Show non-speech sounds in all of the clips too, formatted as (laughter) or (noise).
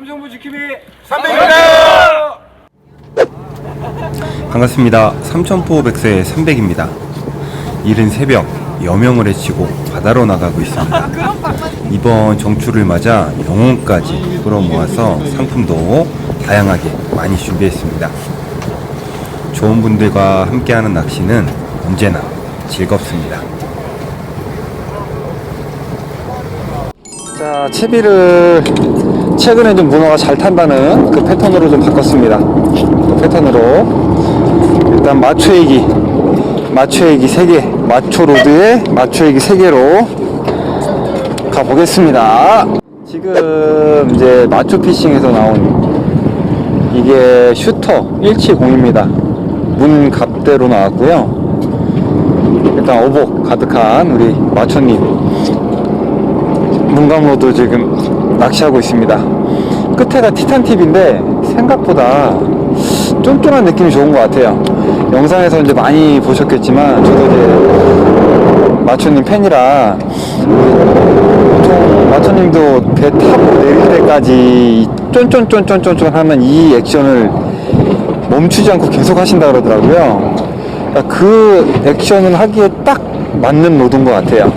삼성부 지킴이 300입니다. 반갑습니다. 삼천포 백세의 300입니다. 이른 새벽 여명을 해치고 바다로 나가고 있습니다. 이번 정추를 맞아 영혼까지 끌어모아서 상품도 다양하게 많이 준비했습니다. 좋은 분들과 함께하는 낚시는 언제나 즐겁습니다. 자, 채비를 최근에 좀 문어가 잘 탄다는 그 패턴으로 좀 바꿨습니다. 그 패턴으로 일단 마초애기, 마초애기 3개, 마초 로드에 마초애기 3개로 가보겠습니다. 지금 이제 마초 피싱에서 나온 이게 슈터 170입니다. 문 갑대로 나왔고요. 일단 어복 가득한 우리 마초님 문감로도 지금 낚시하고 있습니다. 끝에가 티탄 팁인데 생각보다 쫀쫀한 느낌이 좋은 것 같아요. 영상에서 이제 많이 보셨겠지만 저도 이제 마초님 팬이라 보통 마초님도 배 타고 내릴 때까지 쫀쫀쫀쫀쫀쫀 하는 이 액션을 멈추지 않고 계속 하신다 그러더라고요. 그러니까 그 액션을 하기에 딱 맞는 로드인 것 같아요.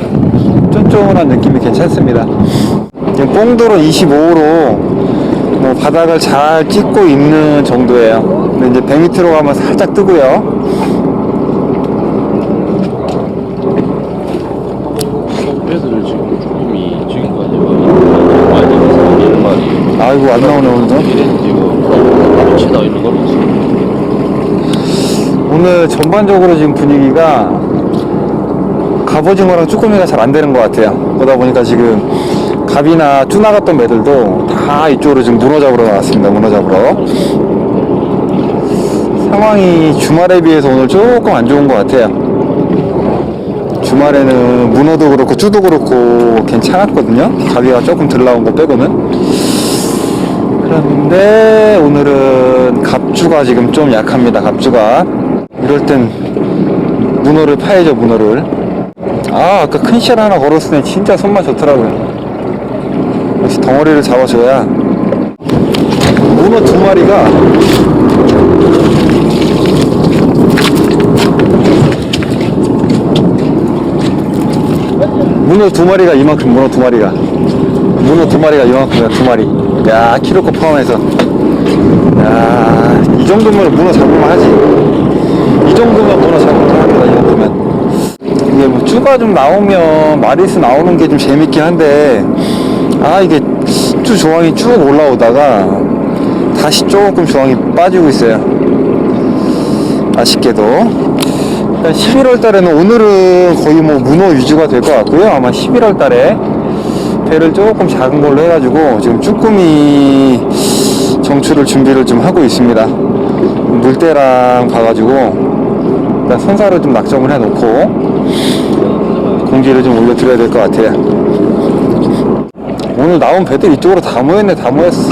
쫀쫀한 느낌이 괜찮습니다. 지금 뽕도로 25로 뭐 바닥을 잘 찍고 있는 정도예요. 근데 이제 100m로 가면 살짝 뜨고요. 배들을 지금 이미 지금까지 많이 해서 이런 말이 아이고 안 나오네 오늘도. 이래서 지금 꽃이 나 있는 걸 봤어. 오늘 전반적으로 지금 분위기가 갑오징어랑 쭈꾸미가 잘 안 되는 것 같아요. 그러다 보니까 지금 갑이나 쭈 나갔던 매들도 다 이쪽으로 지금 문어 잡으러 나왔습니다. 문어 잡으러. 상황이 주말에 비해서 오늘 조금 안 좋은 것 같아요. 주말에는 문어도 그렇고 쭈도 그렇고 괜찮았거든요. 가비가 조금 덜 나온 거 빼고는. 그런데 오늘은 갑주가 지금 좀 약합니다. 갑주가. 이럴 땐 문어를 파야죠, 문어를. 아, 아까 큰 실 하나 걸었을 때 진짜 손맛 좋더라고요. 역시 덩어리를 잡아줘야. 문어 두 마리가 문어 두 마리가 이만큼, 문어 두 마리가. 문어 두 마리가 이만큼이야, 두 마리. 야, 키로코 포함해서. 야, 이 정도면 문어 잡을만 하지. 이 정도면 문어 잡을만 합니다, 이 정도면. 이게 뭐 쭈가 좀 나오면 마리스 나오는 게 좀 재밌긴 한데, 아, 이게 쭈 조항이 쭉 올라오다가 다시 조금 조항이 빠지고 있어요. 아쉽게도. 11월 달에는 오늘은 거의 뭐 문어 위주가 될 것 같고요. 아마 11월 달에 배를 조금 작은 걸로 해가지고 지금 쭈꾸미 정추를 준비를 좀 하고 있습니다. 물대랑 봐가지고 일단 선사를 좀 낙점을 해놓고 공지를 좀 올려드려야 될 것 같아요. 오늘 나온 배들 이쪽으로 다 모였네, 다 모였어.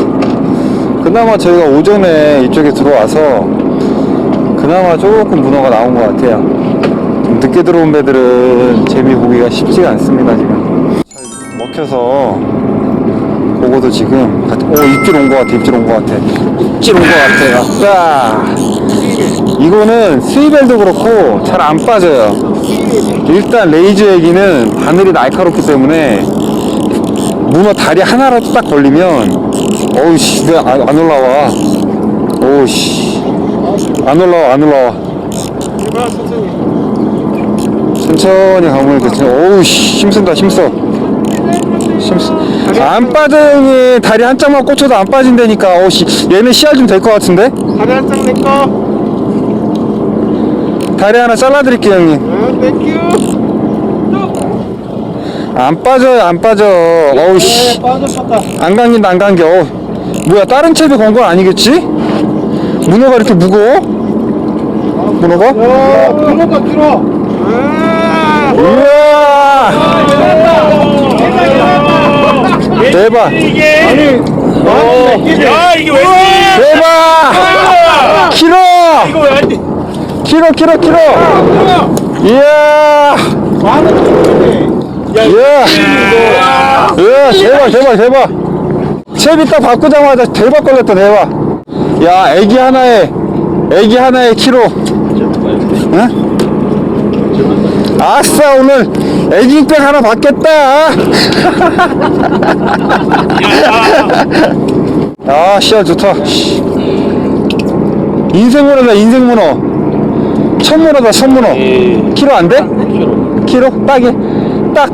그나마 저희가 오전에 이쪽에 들어와서 그나마 조금 문어가 나온 것 같아요. 좀 늦게 들어온 배들은 재미 보기가 쉽지가 않습니다, 지금. 잘 먹혀서 그거도 지금 오 입질 온 것 같아 입질 온 것 같아 입질 온 것 같아 아빠 이거는 스위벨도 그렇고 잘 안 빠져요 일단 레이저 애기는 바늘이 날카롭기 때문에 문어 다리 하나라도 딱 걸리면 어우씨 내가 안, 안 올라와. 어우씨. 안 올라와 안 올라와. 천천히 가면 이렇게 어우씨 힘쓴다 힘써. 힘써 안 빠져 형이. 다리 한 짝만 꽂혀도 안 빠진다니까. 어우씨. 얘는 씨알 좀될 것 같은데? 다리 한장 내꺼. 다리 하나 잘라드릴게요 형님. 어, 땡큐 안 빠져요 안 빠져. 어우씨. 빠졌었다. 안 감긴다 안 감겨. 어, 뭐야 다른 채비 건 건 아니겠지? 문어가 이렇게 무거워? 문어가? 야 부모가 길어. 우와! 대박. 아니 야 이게 왜 대박. 키로 이거 왜 키로 키로 키로 이야. 이야 이야 대박 대박 대박 채비 딱 바꾸자마자 대박 걸렸다 대박 야 애기 하나에 애기 하나에 키로 응? 아싸 오늘 애기백 하나 받겠다 (laughs) 아 씨야 좋다 씨. 인생 문어다 인생 문어 첫 문어다 첫 문어 예. 키로 안 돼? 키로. 키로 딱이 딱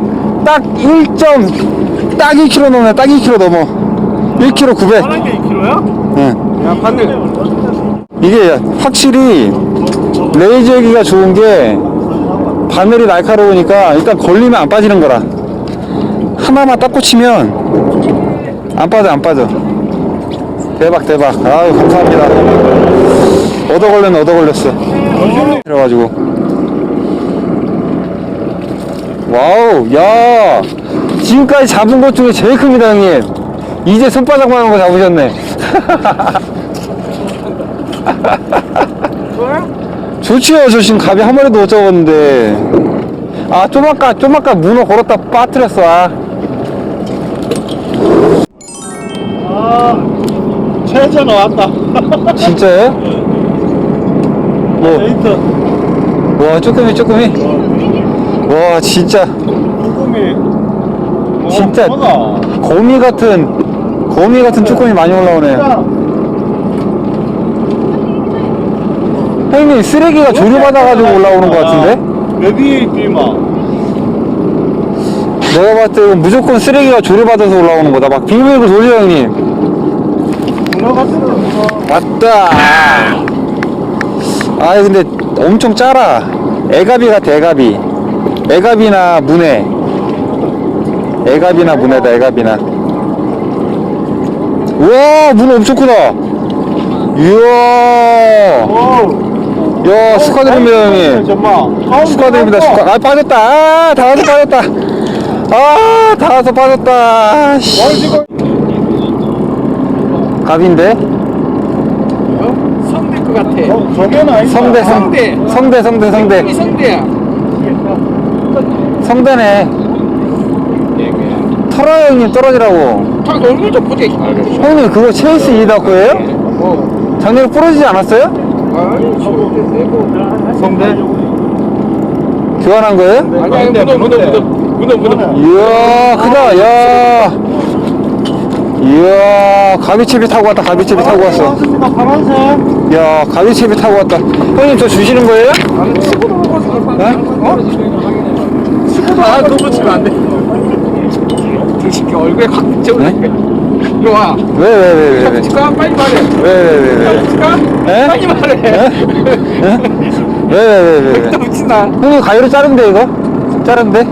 딱 1점 딱 2kg 넘네 딱 2kg 넘어. 1kg 900 하는 게 2kg야? 응. 야 바늘 이게 확실히 레이저기가 좋은 게 바늘이 날카로우니까 일단 걸리면 안 빠지는 거라. 하나만 딱 꽂히면 안 빠져 안 빠져. 대박 대박. 아유 감사합니다. 얻어 걸렸네 얻어 걸렸어. 그래가지고 와우 야. 지금까지 잡은 것 중에 제일 큽니다 형님. 이제 손바닥만 한 거 잡으셨네. 좋지요 저 지금 갑이 한 마리도 못 잡았는데. 아 좀 아까 좀 아까 문어 걸었다 빠뜨렸어 아. 최저 나왔다. (laughs) 진짜요? 뭐, 데이터 와 쪼끄미 쪼끄미 와 진짜 조금이 어, 진짜. 뭐나 거미 같은 거미 같은 쪼끄미 많이 올라오네 형님 쓰레기가 조류 받아가지고 올라오는 것 같은데? 여기 있지마 내가 봤을 때 이건 무조건 쓰레기가 조류 받아서 올라오는 거다 막 빙글빙글 돌려 형님 왔다. 아 근데 엄청 짜라. 애가비 같아 애가비. 애가비나 문해. 애가비나 문해다 애가비나. 우와 문어 엄청 크다. 이야. 오야 축하드립니다 형님. 정말 축하드립니다 축하. 아 빠졌다. 아 다와서 빠졌다. 아 다와서 빠졌다. 씨. 갑인데? 성대 것 같아. 어, 성대 성 성대. 성대 성대 성대 이 성대야. 성대네. 털어 형님 떨어지라고. 다 얼굴 좀 보지. 형님 그거 체이스 이다 거예요? 어. 작년에 부러지지 않았어요? 아이, 저렇게 세고. 성대 교환한 거예요? 아니야, 문어, 문어, 문어. 문어, 문어. 이야 크다 야 이야 가비채비 타고 왔다 가비채비 타고 왔어 파란색 야 가비채비 타고 왔다 형님 저 주시는 거예요? 어? 아, 너무 치면 안 돼. 이 새끼 얼굴에 확 채우네. 이리 와. 왜 왜 왜 왜왜왜왜왜 치과 빨리 말해. 왜, 치과 에? 빨리 말해. 왜, 왜, 왜, 왜. 또 붙인다. 형님 가위로 자른데 이거? 자른데?